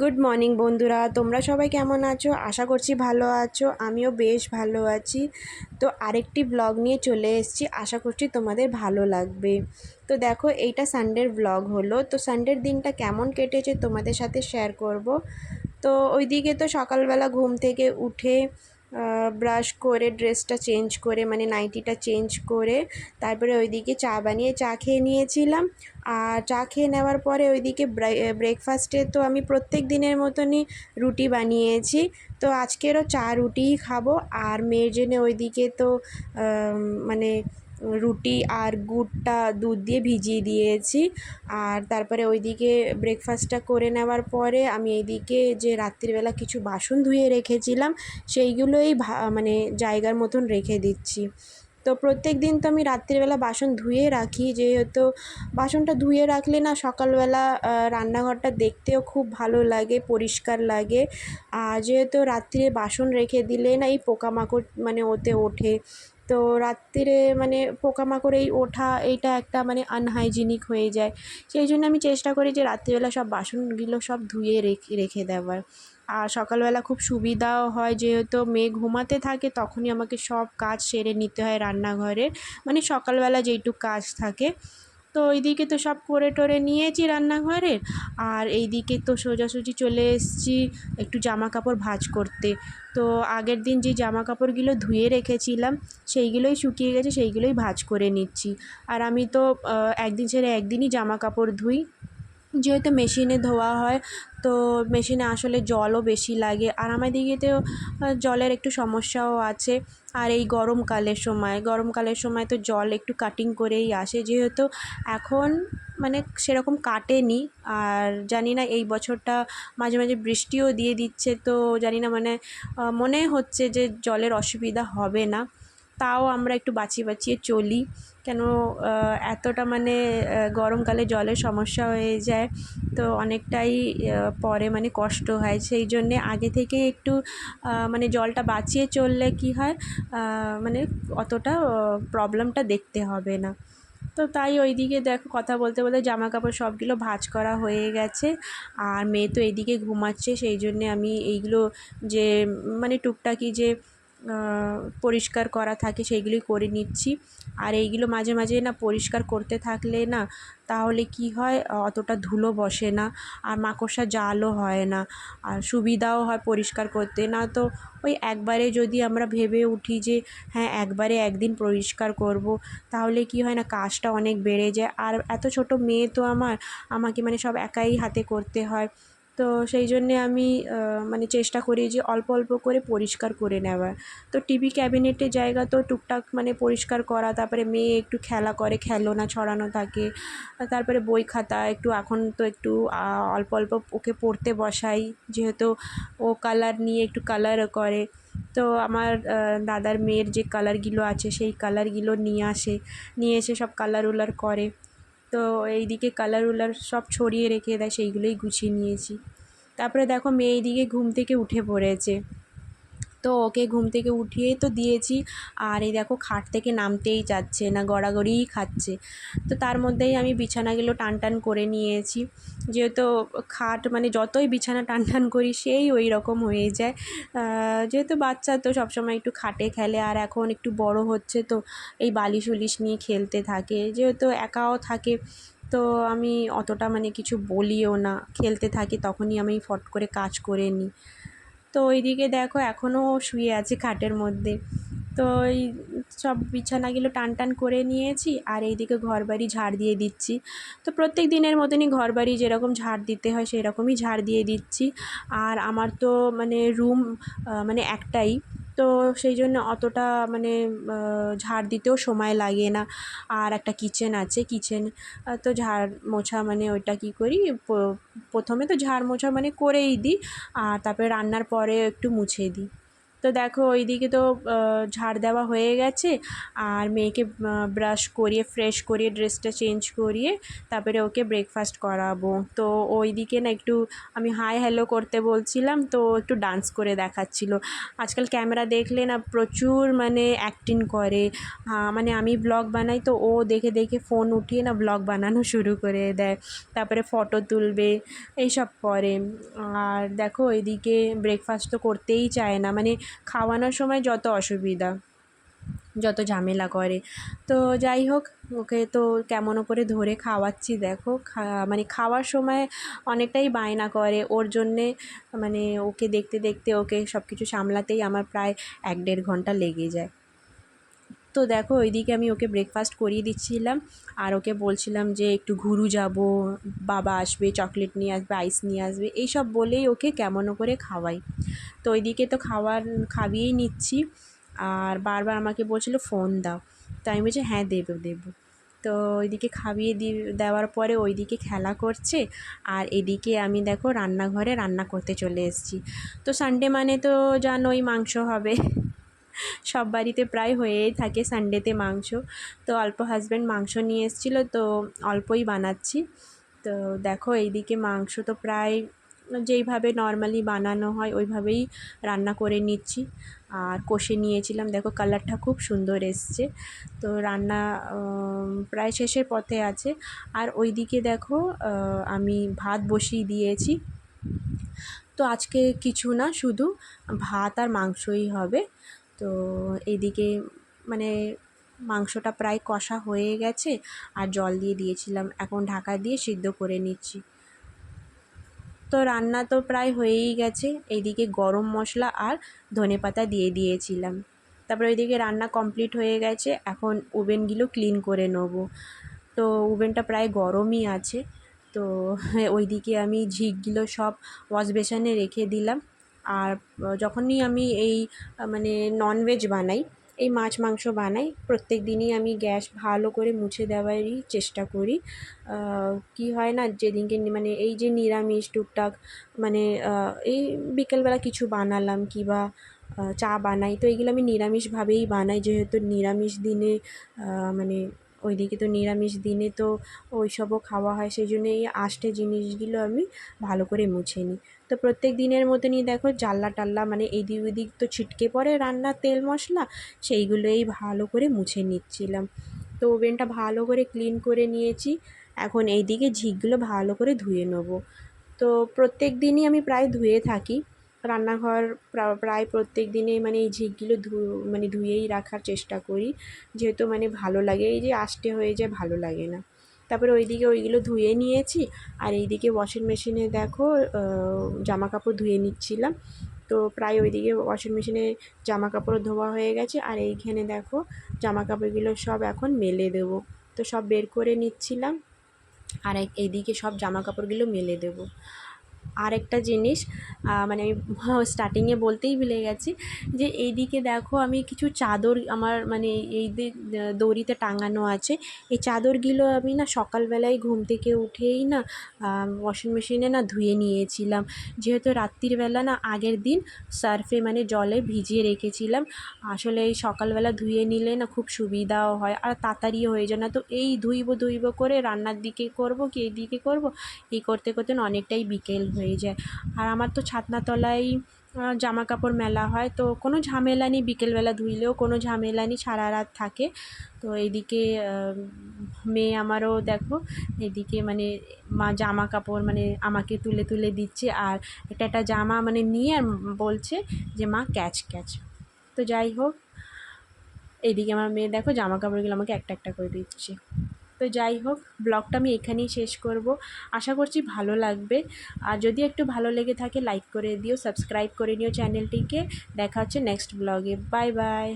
Good morning বন্ধুরা। তোমরা সবাই কেমন আছো? আশা করছি ভালো আছো। আমিও বেশ ভালো আছি। তো আরেকটি ব্লগ নিয়ে চলে এসেছি। আশা করছি তোমাদের ভালো লাগবে। তো দেখো, এইটা সানডের ব্লগ হলো। তো সানডের দিনটা কেমন কেটেছে তোমাদের সাথে শেয়ার করব। তো ওইদিকে তো সকালবেলা ঘুম থেকে উঠে ব্রাশ করে ড্রেসটা চেঞ্জ করে মানে নাইটিটা চেঞ্জ করে, তারপরে ওইদিকে চা বানিয়ে চা খেয়ে নিয়েছিলাম। আর চা খেয়ে নেওয়ার পরে ওইদিকে ব্রেকফাস্টে তো আমি প্রত্যেক দিনের মতনই রুটি বানিয়েছি। তো আজকেরও চা রুটিই খাব। আর মেয়ের জন্য ওইদিকে তো মানে রুটি আর গুড়টা দুধ দিয়ে ভিজিয়ে দিয়েছি। আর তারপরে ওইদিকে ব্রেকফাস্টটা করে নেওয়ার পরে আমি এইদিকে যে রাত্রিবেলা কিছু বাসন ধুয়ে রেখেছিলাম, সেইগুলোই মানে জায়গার মতন রেখে দিচ্ছি। তো প্রত্যেক দিন তো আমি রাত্রিবেলা বাসন ধুয়ে রাখি, যেহেতু বাসনটা ধুয়ে রাখলে না সকালবেলা রান্নাঘরটা দেখতেও খুব ভালো লাগে, পরিষ্কার লাগে। আর যেহেতু রাত্রে বাসন রেখে দিলে না এই পোকামাকড় মানে ওতে ওঠে। তো রাত্রিরে মানে পোকামাকড় এই ওঠা এইটা একটা মানে আনহাইজিনিক হয়ে যায়। সেই জন্য আমি চেষ্টা করি যে রাত্রিবেলা সব বাসনগুলো সব ধুয়ে রেখে রেখে দেওয়ার। আর সকালবেলা খুব সুবিধাও হয় যেহেতু মেয়ে ঘুমাতে থাকে তখনই আমাকে সব কাজ সেরে নিতে হয় রান্নাঘরের মানে সকালবেলা যেইটুক কাজ থাকে। তো এইদিকে তো সব করে টরে নিয়েছি রান্নাঘরে আর এইদিকে তো সোজাসুজি চলে এসেছি একটু জামা কাপড় ভাজ করতে। তো আগের দিন যে জামা কাপড়গুলো ধুয়ে রেখেছিলাম, সেইগুলোই শুকিয়ে গেছে, সেইগুলোই ভাজ করে নিচ্ছি। আর আমি তো একদিন ছেড়ে একদিনই জামা কাপড় ধুই। যেহেতু মেশিনে ধোয়া হয়, তো মেশিনে আসলে জলও বেশি লাগে। আর আমার দিকেতেও জলের একটু সমস্যাও আছে। আর এই গরমকালের সময় গরমকালের সময় তো জল একটু কাটিং করেই আসে। যেহেতু এখন মানে সেরকম কাটেনি, আর জানি না এই বছরটা মাঝে মাঝে বৃষ্টিও দিয়ে দিচ্ছে, তো জানি না মানে মনে হচ্ছে যে জলের অসুবিধা হবে না। তাও আমরা একটু বাঁচিয়ে বাঁচিয়ে চলি। কেন এতটা মানে গরমকালে জলের সমস্যা হয়ে যায়, তো অনেকটাই পরে মানে কষ্ট হয়। সেই জন্যে আগে থেকে একটু মানে জলটা বাঁচিয়ে চললে কী হয় মানে অতটা প্রবলেমটা দেখতে হবে না। তো তাই ওইদিকে দেখো, কথা বলতে বলতে জামা কাপড় সবগুলো ভাঁজ করা হয়ে গেছে। আর মেয়ে তো এইদিকে ঘুমাচ্ছে, সেই জন্যে আমি এইগুলো যে মানে টুকটাকি যে পরিষ্কার করা থাকে সেইগুলি করে নিচ্ছি। আর এইগুলো মাঝে মাঝে না পরিষ্কার করতে থাকলে না তাহলে কি হয়, অতটা ধুলো বসে না, আর মাকড়সা জালও হয় না, আর সুবিধাও হয় পরিষ্কার করতে। না তো ওই একবারে যদি আমরা ভেবে উঠি যে হ্যাঁ একবারে একদিন পরিষ্কার করব, তাহলে কি হয় না কাজটা অনেক বেড়ে যায়। আর এত ছোট মেয়ে তো আমার, আমাকে মানে সব একাই হাতে করতে হয়। তো সেই জন্যে আমি মানে চেষ্টা করি যে অল্প অল্প করে পরিষ্কার করে নেওয়ার। তো টিভি ক্যাবিনেটের জায়গা তো টুকটাক মানে পরিষ্কার করা, তারপরে মেয়ে একটু খেলা করে, খেলনা ছড়ানো থাকে, তারপরে বই খাতা একটু এখন তো একটু অল্প অল্প ওকে পড়তে বসাই, যেহেতু ও কালার নিয়ে একটু কালারও করে। তো আমার দাদার মেয়ের যে কালারগুলো আছে, সেই কালারগুলো নিয়ে আসে, নিয়ে এসে সব কালার উলার করে। তো এই দিকে কালার উলার সব ছড়িয়ে রেখে দেয়, সেইগুলোই গুছিয়ে নিয়েছি। তারপরে দেখো মেয়ে এইদিকে ঘুম থেকে উঠে পড়েছে। তো ওকে ঘুম থেকে উঠিয়েই তো দিয়েছি। আর এই দেখো খাট থেকে নামতেই যাচ্ছে না গড়াগড়িই খাচ্ছে। তো তার মধ্যেই আমি বিছানাগুলো টান টান করে নিয়েছি। যেহেতু খাট মানে যতই বিছানা টান টান করি সেই ওই রকম হয়ে যায়। যেহেতু বাচ্চা তো সবসময় একটু খাটে খেলে আর এখন একটু বড় হচ্ছে তো এই বালিশ উলিশ নিয়ে খেলতে থাকে। যেহেতু একাও থাকে তো আমি অতটা মানে কিছু বলিও না। খেলতে থাকি তখনই আমি ফট করে কাজ করে নিই। তো ওইদিকে দেখো এখনও শুয়ে আছে খাটের মধ্যে। তো ওই সব বিছানাগুলো টান টান করে নিয়েছি আর এইদিকে ঘর বাড়ি ঝাড় দিয়ে দিচ্ছি। তো প্রত্যেক দিনের মতনই ঘর বাড়ি যেরকম ঝাড় দিতে হয় সেরকমই ঝাড় দিয়ে দিচ্ছি। আর আমার তো মানে রুম মানে একটাই। তো সেই জন্য অতটা মানে ঝাড় দিতেও সময় লাগে না। আর একটা কিচেন আছে কিচেন তো ঝাড় মোছা মানে ওইটা কি করি প্রথমে তো ঝাড় মোছা মানে করেই দিই, আর তারপরে রান্নার পরে একটু মুছে দিই। তো দেখো ওইদিকে তো ঝাড় দেওয়া হয়ে গেছে। আর মেয়েকে ব্রাশ করিয়ে ফ্রেশ করিয়ে ড্রেসটা চেঞ্জ করিয়ে তারপরে ওকে ব্রেকফাস্ট করাবো। তো ওইদিকে না একটু, আমি হাই হ্যালো করতে বলছিলাম, তো একটু ডান্স করে দেখাচ্ছিল। আজকাল ক্যামেরা দেখলে না প্রচুর মানে অ্যাক্টিং করে। মানে আমি ব্লগ বানাই তো ও দেখে দেখে ফোন উঠিয়ে না ব্লগ বানানো শুরু করে দেয়। তারপরে ফটো তুলবে, এইসব করে। আর দেখো ওইদিকে ব্রেকফাস্ট তো করতেই চায় না। মানে খাওয়ানোর সময় যত অসুবিধা, যত ঝামেলা করে। তো যাই হোক, ওকে তো কেমন করে ধরে খাওয়াচ্ছি, দেখো। মানে খাওয়ার সময় অনেকটাই বায়না করে। ওর জন্যে মানে ওকে দেখতে দেখতে ওকে সব কিছু সামলাতেই আমার প্রায় এক দেড় ঘণ্টা লেগে যায়। তো দেখো, ওইদিকে আমি ওকে ব্রেকফাস্ট করিয়ে দিচ্ছিলাম আর ওকে বলছিলাম যে একটু ঘুরু যাব, বাবা আসবে চকলেট নিয়ে আসবে আইস নিয়ে আসবে, এইসব বলেই ওকে কেমন করে খাওয়াই। তো ওইদিকে তো খাওয়ার খাবিয়েই নিচ্ছি আর বারবার আমাকে বলছিলো ফোন দাও। তো আমি বলছি হ্যাঁ দেবো দেবো। তো ওইদিকে খাইয়ে দি, দেওয়ার পরে ওইদিকে খেলা করছে আর এদিকে আমি দেখো, রান্নাঘরে রান্না করতে চলে এসেছি। তো সানডে মানে তো জানোই মাংস হবে। সব বাড়িতে প্রায় হয়েই থাকে সানডেতে মাংস। তো অল্প হাজব্যান্ড মাংস নিয়ে এসেছিল, তো অল্পই বানাচ্ছি। তো দেখো, এইদিকে মাংস তো প্রায় যেইভাবে নর্মালি বানানো হয়, ওইভাবেই রান্না করে নিচ্ছি। আর কষে নিয়েছিলাম, দেখো কালারটা খুব সুন্দর এসছে। তো রান্না প্রায় শেষের পথে আছে। আর ওইদিকে দেখো আমি ভাত বসিয়ে দিয়েছি। তো আজকে কিছু না, শুধু ভাত আর মাংসই হবে। তো এদিকে মানে মাংসটা প্রায় কষা হয়ে গেছে আর জল দিয়ে দিয়েছিলাম। এখন ঢাকা দিয়ে সিদ্ধ করে নিচ্ছি। তো রান্না তো প্রায় হয়েই গেছে। এইদিকে গরম মশলা আর ধনে পাতা দিয়ে দিয়েছিলাম। তারপরে ওইদিকে রান্না কমপ্লিট হয়ে গেছে। এখন ওভেনগুলো ক্লিন করে নেব। তো ওভেনটা প্রায় গরমই আছে। তো ওইদিকে আমি ঝিকগুলো সব ওয়াশ বেসনে রেখে দিলাম। আর যখনই আমি এই মানে ননভেজ বানাই, এই মাছ মাংস বানাই, প্রত্যেক দিনই আমি গ্যাস ভালো করে মুছে দেওয়ারই চেষ্টা করি। কি হয় না, যেদিনকে মানে এই যে নিরামিষ, টুকটাক মানে এই বিকেলবেলা কিছু বানালাম কিবা চা বানাই, তো এইগুলো আমি নিরামিষভাবেই বানাই, যেহেতু নিরামিষ দিনে মানে ওইদিকে তো নিরামিষ দিনে তো ওই সবও খাওয়া হয়, সেই জন্য এই আষ্টে জিনিসগুলো আমি ভালো করে মুছে নিই। তো প্রত্যেক দিনের মতনই দেখো জাল্লা টাল্লা মানে এদিক ওদিক তো ছিটকে পড়ে রান্নার তেল মশলা, সেইগুলোই ভালো করে মুছে নিচ্ছিলাম। তো ওভেনটা ভালো করে ক্লিন করে নিয়েছি, এখন এইদিকে ঝিকগুলো ভালো করে ধুয়ে নেব। তো প্রত্যেক দিনই আমি প্রায় ধুয়ে থাকি, রান্নাঘর প্রায় প্রত্যেক দিনে মানে এই ঝিকগুলো ধু মানে ধুয়েই রাখার চেষ্টা করি, যেহেতু মানে ভালো লাগে, এই যে আষ্টে হয়ে যায় ভালো লাগে না। তারপরে ওইদিকে ওইগুলো ধুয়ে নিয়েছি আর এইদিকে ওয়াশিং মেশিনে দেখো জামা কাপড় ধুয়ে নিচ্ছিলাম। তো প্রায় ওইদিকে ওয়াশিং মেশিনে জামা কাপড়ও ধোয়া হয়ে গেছে আর এইখানে দেখো জামা কাপড়গুলো সব এখন মেলে দেবো। তো সব বের করে নিচ্ছিলাম আর এইদিকে সব জামা কাপড়গুলো মেলে দেবো। আরেকটা জিনিস মানে আমি স্টার্টিংয়ে বলতেই ভুলে গেছি যে এইদিকে দেখো আমি কিছু চাদর আমার মানে এই দড়িতে টাঙানো আছে, এই চাদরগুলো আমি না সকালবেলায় ঘুম থেকে উঠেই না ওয়াশিং মেশিনে না ধুয়ে নিয়েছিলাম। যেহেতু রাত্রিবেলা না আগের দিন সার্ফে মানে জলে ভিজিয়ে রেখেছিলাম, আসলে এই সকালবেলা ধুয়ে নিলে না খুব সুবিধাও হয় আর তাড়াতাড়িও হয়ে যায় না। তো এই ধুইব ধুইব করে রান্নার দিকে করব কি এই দিকে করব? এই করতে করতে না অনেকটাই বিকেল হয়ে যায় আর আমার তো ছাতনাতলায় জামা কাপড় মেলা হয়, তো কোনো ঝামেলা নেই বিকেলবেলা ধুইলেও, কোনো ঝামেলা নেই, সারা রাত থাকে। তো এইদিকে মেয়ে আমারও দেখো এদিকে মানে মা জামা কাপড় মানে আমাকে তুলে তুলে দিচ্ছে, আর একটা একটা জামা মানে নিয়ে আর বলছে যে, মা, ক্যাচ ক্যাচ। তো যাই হোক, এইদিকে আমার মেয়ে দেখো জামা কাপড়গুলো আমাকে একটা একটা করে দিচ্ছে। তো যাই হোক, ব্লগটা আমি এখানেই শেষ করব। আশা করছি ভালো লাগবে। আর যদি একটু ভালো লেগে থাকে, লাইক করে দিও, সাবস্ক্রাইব করে নিও চ্যানেলটিকে। দেখা হচ্ছে নেক্সট ব্লগে। Bye bye.